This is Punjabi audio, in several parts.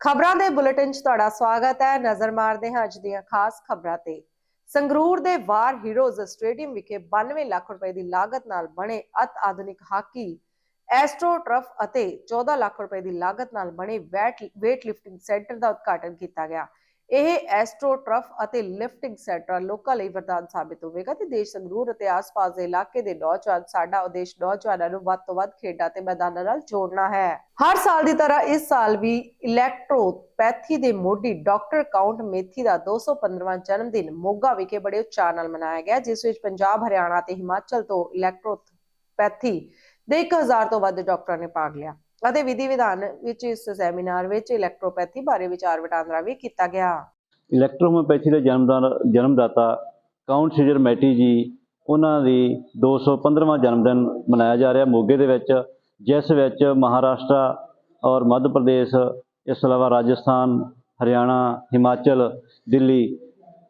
ਖਬਰਾਂ ਦੇ ਬੁਲੇਟਿਨ 'ਚ ਤੁਹਾਡਾ ਸਵਾਗਤ ਹੈ। ਨਜ਼ਰ ਮਾਰਦੇ ਹਾਂ ਅੱਜ ਦੀਆਂ ਖਾਸ ਖਬਰਾਂ ਤੇ। ਸੰਗਰੂਰ ਦੇ ਵਾਰ ਹੀਰੋਜ਼ ਸਟੇਡੀਅਮ ਵਿਖੇ 92 ਲੱਖ ਰੁਪਏ ਦੀ ਲਾਗਤ ਨਾਲ ਬਣੇ ਅਤ ਆਧੁਨਿਕ ਹਾਕੀ। ਐਸਟ੍ਰੋ ਟਰਫ ਅਤੇ 14 ਲੱਖ ਰੁਪਏ ਦੀ ਲਾਗਤ ਨਾਲ ਬਣੇ ਵੈਟ weight ਲਿਫਟਿੰਗ ਸੈਂਟਰ ਦਾ ਉਦਘਾਟਨ ਕੀਤਾ ਗਿਆ। ਇਹ ਐਸਟ੍ਰੋ ਅਤੇ ਲਿਫਟਿੰਗ ਸੈਂਟਰ ਲੋਕਾਂ ਲਈ ਵਰਦਾਨ ਸਾਬਿਤ ਹੋਵੇਗਾ ਤੇ ਦੇਸ਼ ਸੰਗਰੂਰ ਅਤੇ ਆਸ-ਪਾਸ ਦੇ ਇਲਾਕੇ ਦੇ ਨੌਜਵਾਨ, ਸਾਡਾ ਉਦੇਸ਼ ਨੌਜਵਾਨਾਂ ਨੂੰ ਵੱਧ ਤੋਂ ਵੱਧ ਖੇਡਾਂ ਤੇ ਮੈਦਾਨਾਂ ਨਾਲ ਜੋੜਨਾ ਹੈ। ਹਰ ਸਾਲ ਦੀ ਤਰ੍ਹਾਂ ਇਸ ਸਾਲ ਵੀ ਇਲੈਕਟ੍ਰੋਪੈਥੀ ਦੇ ਮੋਢੀ ਡਾਕਟਰ ਕਾਊਂਟ ਮੇਥੀ ਦਾ 215ਵਾਂ ਜਨਮ ਦਿਨ ਮੋਗਾ ਵਿਖੇ ਬੜੇ ਉਤਸ਼ਾਹ ਨਾਲ ਮਨਾਇਆ ਗਿਆ, ਜਿਸ ਵਿੱਚ ਪੰਜਾਬ, ਹਰਿਆਣਾ ਤੇ ਹਿਮਾਚਲ ਤੋਂ ਇਲੈਕਟ੍ਰੋਪੈਥੀ ਦੇ 1000 ਤੋਂ ਵੱਧ ਡਾਕਟਰਾਂ ਨੇ ਭਾਗ ਲਿਆ। ਅਤੇ ਵਿਧੀ ਵਿਧਾਨ ਵਿੱਚ ਇਸ ਸੈਮੀਨਾਰ ਵਿੱਚ ਇਲੈਕਟ੍ਰੋਪੈਥੀ ਬਾਰੇ ਵਿਚਾਰ ਵਟਾਂਦਰਾ ਵੀ ਕੀਤਾ ਗਿਆ। ਇਲੈਕਟ੍ਰੋਮੋਪੈਥੀ ਦੇ ਜਨਮਦਾਨ, ਜਨਮਦਾਤਾ ਕਾਊਂਟ ਸ਼ਿਜਰ ਮੈਟੀ ਜੀ, ਉਹਨਾਂ ਦੀ 215ਵਾਂ ਜਨਮ ਦਿਨ ਮਨਾਇਆ ਜਾ ਰਿਹਾ। ਮੋਗੇ ਦੇ ਵਿੱਚ, ਜਿਸ ਵਿੱਚ ਮਹਾਰਾਸ਼ਟਰ ਔਰ ਮੱਧ ਪ੍ਰਦੇਸ਼, ਇਸ ਤੋਂ ਇਲਾਵਾ ਰਾਜਸਥਾਨ, ਹਰਿਆਣਾ, ਹਿਮਾਚਲ, ਦਿੱਲੀ,